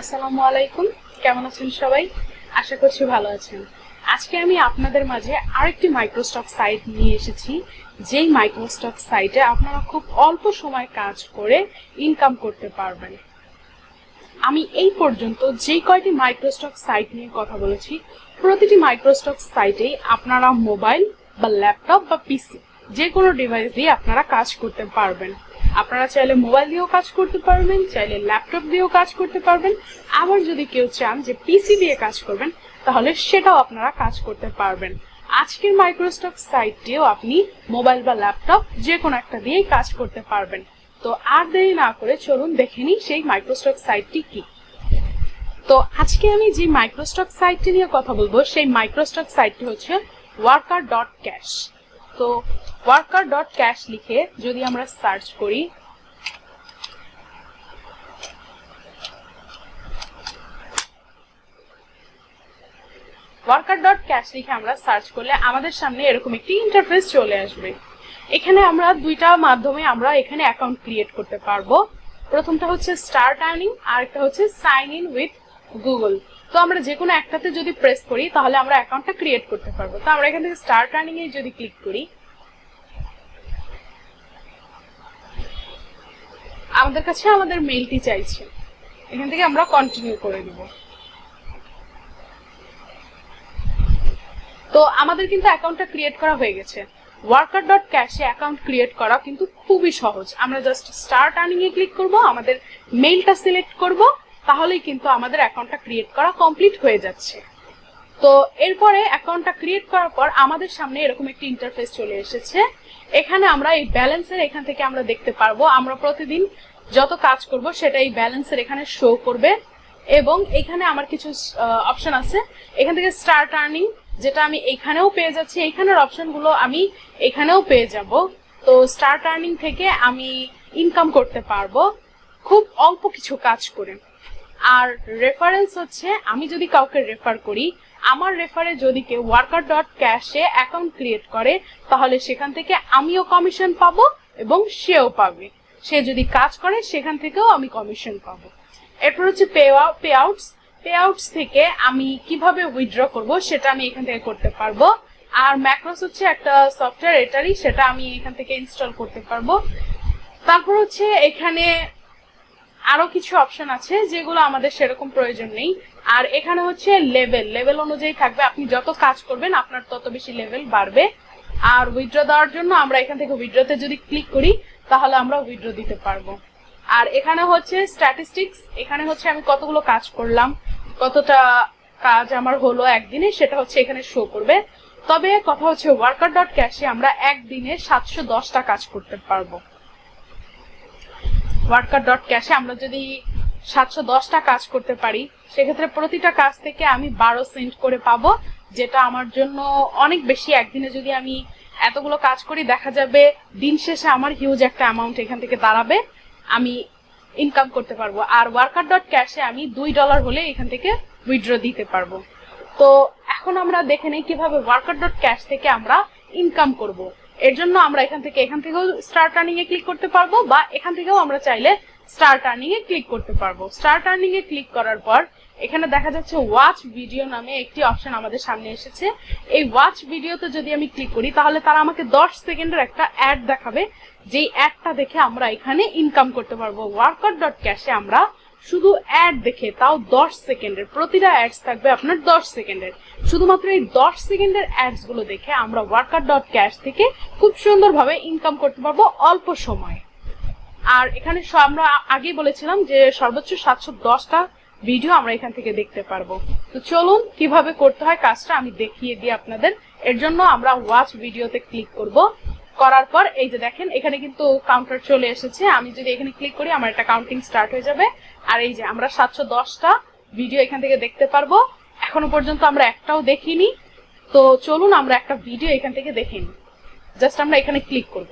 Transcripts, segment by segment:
আসসালামু আলাইকুম। কেমন আছেন সবাই? আশা করছি ভালো আছেন। আজকে আমি আপনাদের মাঝে আরেকটি মাইক্রোস্টক সাইট নিয়ে এসেছি। যেই মাইক্রোস্টক সাইটে আপনারা খুব অল্প সময় কাজ করে ইনকাম করতে পারবেন। আমি এই পর্যন্ত যে কয়টি মাইক্রোস্টক সাইট নিয়ে কথা বলেছি, প্রতিটি মাইক্রোস্টক সাইটেই আপনারা মোবাইল বা ল্যাপটপ বা পিসি যে কোনো ডিভাইস দিয়ে আপনারা কাজ করতে পারবেন। আপনারা চাইলে মোবাইল দিয়েও কাজ করতে পারবেন, চাইলে ল্যাপটপ দিয়েও কাজ করতে পারবেন। আবার যদি কেউ চান যে পিসি দিয়ে কাজ করবেন, তাহলে সেটাও আপনারা কাজ করতে পারবেন। আজকের মাইক্রোস্টক সাইটটিও আপনি মোবাইল বা ল্যাপটপ যে কোনো একটা দিয়েই কাজ করতে পারবেন। তো আর দেরি না করে চলুন দেখে নিই সেই মাইক্রোস্টক সাইটটি কি। তো আজকে আমি যে মাইক্রোস্টক সাইটটি নিয়ে কথা বলব, সেই মাইক্রোস্টক সাইটটি হচ্ছে ওয়ার্কার ডট ক্যাশ তো ওয়ার্কার ডট ক্যাশ লিখে যদি আমরা সার্চ করি ওয়ার্কার ডট ক্যাশ লিখে আমরা সার্চ করলে আমাদের সামনে এরকম একটি ইন্টারফেস চলে আসবে। এখানে আমরা দুইটা মাধ্যমে আমরা এখানে অ্যাকাউন্ট ক্রিয়েট করতে পারব। প্রথমটা হচ্ছে স্টার্ট আর্নিং আর একটা হচ্ছে সাইন ইন উইথ গুগল তো আমরা যে কোনো একটাতে যদি প্রেস করি, তাহলে আমরা অ্যাকাউন্টটা ক্রিয়েট করতে পারব। তো আমরা এখান থেকে স্টার্ট আর্নিং এ যদি ক্লিক করি, আমাদের কাছে আমাদের মেইলটি চাইছে। এখান থেকে আমরা কন্টিনিউ করে দিব। তো আমাদের কিন্তু অ্যাকাউন্টটা ক্রিয়েট করা হয়ে গেছে। ওয়ার্কার ডট ক্যাশে অ্যাকাউন্ট ক্রিয়েট করা কিন্তু খুবই সহজ। আমরা জাস্ট স্টার্ট আর্নিং এ ক্লিক করব, আমাদের মেইলটা সিলেক্ট করব তাহলেই কিন্তু আমাদের অ্যাকাউন্টটা ক্রিয়েট করা কমপ্লিট হয়ে যাচ্ছে। তো এরপরে অ্যাকাউন্টটা ক্রিয়েট করার পর আমাদের সামনে এরকম একটি ইন্টারফেস চলে এসেছে। এখানে আমরা এই ব্যালেন্সের এখান থেকে আমরা দেখতে পারব। আমরা প্রতিদিন যত কাজ করব সেটা এই ব্যালেন্সের এখানে শো করবে এবং এখানে আমার কিছু অপশন আছে। এখান থেকে স্টার্ট আর্নিং যেটা আমি এখানেও পেয়ে যাচ্ছি। এখানের অপশনগুলো আমি এখানেও পেয়ে যাব। তো স্টার্ট আর্নিং থেকে আমি ইনকাম করতে পারব। খুব অল্প কিছু কাজ করে। আর রেফারেন্স হচ্ছে, আমি যদি কাউকে রেফার করি, আমার রেফারে যদি কেউ ওয়ার্কার ডট ক্যাশে অ্যাকাউন্ট ক্রিয়েট করে, তাহলে সেখান থেকে আমিও কমিশন পাবো এবং সেও পাবে। সে যদি কাজ করে, সেখান থেকেও আমি কমিশন পাবো। এরপর হচ্ছে pay payouts payouts থেকে আমি কীভাবে উইথড্র করব, সেটা আমি এখান থেকে করতে পারব। আর ম্যাক্রোস হচ্ছে একটা সফটওয়্যার এটারই, সেটা আমি এখান থেকে ইনস্টল করতে পারব। তারপর হচ্ছে এখানে আরও কিছু অপশন আছে যেগুলো আমাদের সেরকম প্রয়োজন নেই। আর এখানে হচ্ছে লেভেল লেভেল অনুযায়ী থাকবে। আপনি যত কাজ করবেন, আপনার তত বেশি লেভেল বাড়বে। আর উইথড্র দেওয়ার জন্য আমরা এখান থেকে উইথড্রতে যদি ক্লিক করি, তাহলে আমরা উইথড্র দিতে পারব। আর এখানে হচ্ছে স্ট্যাটিস্টিক্স এখানে হচ্ছে আমি কতগুলো কাজ করলাম, কতটা কাজ আমার হলো একদিনে, সেটা হচ্ছে এখানে শো করবে। তবে কথা হচ্ছে ওয়ার্কার ডট ক্যাশে আমরা একদিনে সাতশো দশটা কাজ করতে পারব। ওয়ার্কার ডট ক্যাশে আমরা যদি সাতশো দশটা কাজ করতে পারি, সেক্ষেত্রে প্রতিটা কাজ থেকে আমি বারো সেন্ট করে পাবো, যেটা আমার জন্য অনেক বেশি। একদিনে যদি আমি এতগুলো কাজ করি, দেখা যাবে দিন শেষে আমার হিউজ একটা অ্যামাউন্ট এখান থেকে দাঁড়াবে, আমি ইনকাম করতে পারব। আর ওয়ার্কার ডট ক্যাশে আমি দুই ডলার হলে এখান থেকে উইথড্র দিতে পারব। তো এখন আমরা দেখে নেই কীভাবে ওয়ার্কার ডট ক্যাশ থেকে আমরা ইনকাম করব। এর জন্য আমরা এখান থেকে এখান থেকেও স্টার আর্নিং এ ক্লিক করতে পারব বা এখান থেকেও আমরা চাইলে স্টার আর্নিং এ ক্লিক করতে পারব। স্টার আর্নিং এ ক্লিক করার পর এখানে দেখা যাচ্ছে ওয়াচ ভিডিও নামে একটি অপশন আমাদের সামনে এসেছে। এই ওয়াচ ভিডিওতে যদি আমি ক্লিক করি, তাহলে তারা আমাকে দশ সেকেন্ডের একটা অ্যাড দেখাবে, যেই অ্যাডটা দেখে আমরা এখানে ইনকাম করতে পারব। ওয়ার্কার ডট ক্যাশে আমরা শুধু অ্যাড দেখে, তাও দশ সেকেন্ডের। প্রতিটা অ্যাডস থাকবে আপনার দশ সেকেন্ডের। শুধুমাত্র এই দশ সেকেন্ডের অ্যাডসগুলো দেখে আমরা ওয়ার্কার ডট ক্যাশ থেকে খুব সুন্দরভাবে ইনকাম করতে পারব অল্প সময়ে। আর এখানে আমরা আগেই বলেছিলাম যে সর্বোচ্চ সাতশো দশটা ভিডিও আমরা এখান থেকে দেখতে পারব। তো চলুন কীভাবে করতে হয় কাজটা আমি দেখিয়ে দিই আপনাদের। এর জন্য আমরা ওয়াচ ভিডিওতে ক্লিক করব। করার পর এই যে দেখেন এখানে কিন্তু কাউন্টার চলে এসেছে আমি যদি এখানে ক্লিক করি আমার একটা কাউন্টিং স্টার্ট হয়ে যাবে আর এই যে আমরা সাতশো দশটা ভিডিও এখান থেকে দেখতে পারবো এখনো পর্যন্ত আমরা একটাও দেখিনি তো চলুন আমরা একটা ভিডিও এখান থেকে দেখে নিই জাস্ট আমরা এখানে ক্লিক করব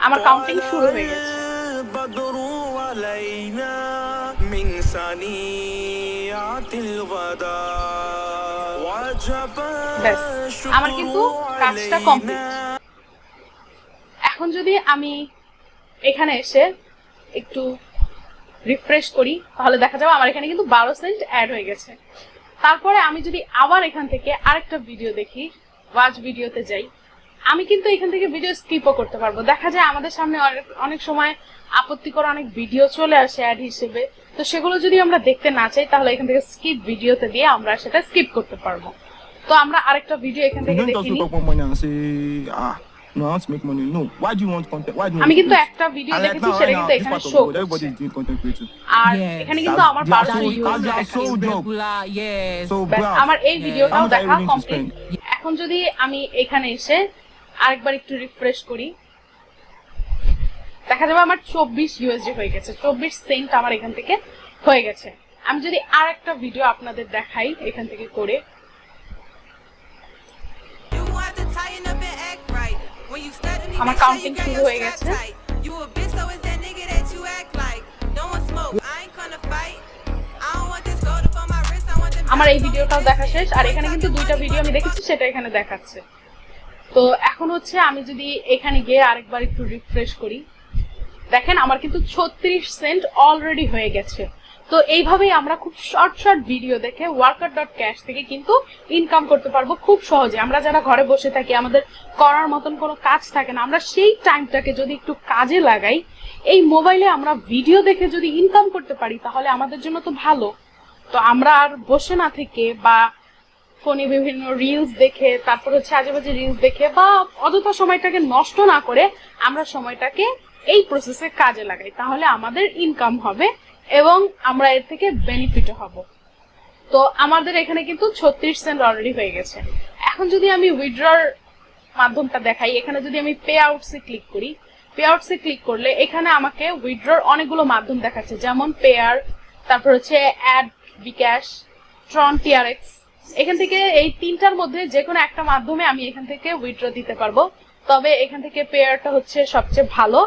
আমার কাউন্টিং শুরু হয়ে গেছে البدر علينا من ثنيات الوداع وجب ব্যাস আমার কিন্তু الشكر কাজটা কমপ্লিট علينا এখন যদি আমি এখানে এসে একটু রিফ্রেশ করি তাহলে দেখা যাবে আমার এখানে কিন্তু বারো সেন্ট অ্যাড হয়ে গেছে। তারপরে আমি যদি আবার এখান থেকে আরেকটা ভিডিও দেখি ওয়াচ ভিডিওতে যাই আমি কিন্তু এখান থেকে ভিডিও স্কিপও করতে পারব। দেখা যায় আমাদের সামনে অনেক সময় আপত্তিকর অনেক ভিডিও চলে আসে অ্যাড হিসেবে। তো সেগুলো যদি আমরা দেখতে না চাই তাহলে এখান থেকে স্কিপ ভিডিওতে দিয়ে আমরা সেটা স্কিপ করতে পারব। তো আমরা আরেকটা ভিডিও এখান থেকে don't ah, no, I want to make money. No. Why do you want content? Why do you want আমি to কিন্তু? একটা ভিডিও দেখেছি সেটা কিন্তু এখানে show everybody is doing content creating. আর Yes. এখানে কিন্তু আমার personal so- use regular, yes. আমার এই ভিডিওটাও দেখা কমপ্লিট? এখন যদি আমি এখানে এসে আরেকবার একটু রিফ্রেশ করি দেখা যাবে আমার চব্বিশ ইউএসডি হয়ে গেছে চব্বিশ সেন্ট আমার এখান থেকে হয়ে গেছে আমি যদি আর একটা ভিডিও আপনাদের দেখাই এখান থেকে করে my wrist, I want them আমার এই ভিডিওটাও দেখা শেষ। আর এখানে কিন্তু দুইটা ভিডিও আমি দেখেছি সেটা এখানে দেখাচ্ছে। তো এখন হচ্ছে আমি যদি এখানে গিয়ে আরেকবার একটু রিফ্রেশ করি। দেখেন আমার কিন্তু ছত্রিশ সেন্ট অলরেডি হয়ে গেছে। তো এইভাবেই আমরা খুব শর্ট শর্ট ভিডিও দেখে ওয়ার্কার ডট ক্যাশ থেকে কিন্তু ইনকাম করতে পারব খুব সহজে। আমরা যারা ঘরে বসে থাকি, আমাদের করার মতন কোনো কাজ থাকে না। আমরা সেই টাইমটাকে যদি একটু কাজে লাগাই, এই মোবাইলে আমরা ভিডিও দেখে যদি ইনকাম করতে পারি, তাহলে আমাদের জন্য তো ভালো। তো আমরা আর বসে না থেকে বা ফোনে বিভিন্ন রিলস দেখে, তারপর হচ্ছে আজেবাজে রিলস দেখে বা অযথা সময়টাকে নষ্ট না করে আমরা সময়টাকে এই প্রসেসে কাজে লাগাই। তাহলে আমাদের ইনকাম হবে এবং আমরা এর থেকে বেনিফিট হব। তো আমাদের এখানে কিন্তু ছত্রিশ সেন্ট অলরেডি হয়ে গেছে। এখন যদি আমি উইথড্রর মাধ্যমটা দেখাই, এখানে যদি আমি পে আউটসে ক্লিক করি পে আউটসে ক্লিক করলে এখানে আমাকে উইথড্রর অনেকগুলো মাধ্যম দেখাচ্ছে, যেমন পেয়ার তারপর হচ্ছে অ্যাড বিকাশ ট্রন টিআরএক্স এখান থেকে এই তিনটার মধ্যে যে কোনো একটা মাধ্যমে আমি এখান থেকে উইথড্র দিতে পারব। তবে এখান থেকে পেয়ারটা হচ্ছে সবচেয়ে ভালো।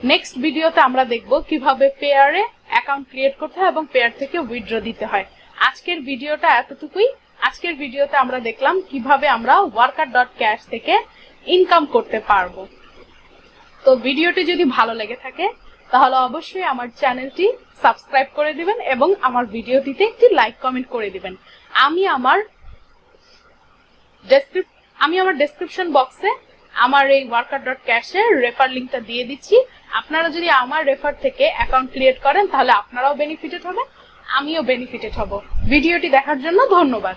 নেক্সট ভিডিওতে আমরা দেখব কীভাবে পেয়ারে অ্যাকাউন্ট ক্রিয়েট করতে হয় এবং পেয়ার থেকে উইথড্র দিতে হয়। আজকের ভিডিওটা এতটুকুই। আজকের ভিডিওতে আমরা দেখলাম কীভাবে আমরা ওয়ার্কার ডট ক্যাশ থেকে ইনকাম করতে পারব। তো ভিডিওটি যদি ভালো লেগে থাকে, তাহলে অবশ্যই আমার চ্যানেলটি সাবস্ক্রাইব করে দিবেন এবং আমার ভিডিওটিতে একটি লাইক কমেন্ট করে দিবেন। আমি আমার ডেসক্রিপ আমি আমার ডেসক্রিপশন বক্সে আমার এই ওয়ার্কার ডট ক্যাশের রেফার লিঙ্কটা দিয়ে দিচ্ছি। আপনারা যদি আমার রেফার থেকে অ্যাকাউন্ট ক্রিয়েট করেন, তাহলে আপনারাও বেনিফিটেড হবেন, আমিও বেনিফিটেড হব। ভিডিওটি দেখার জন্য ধন্যবাদ।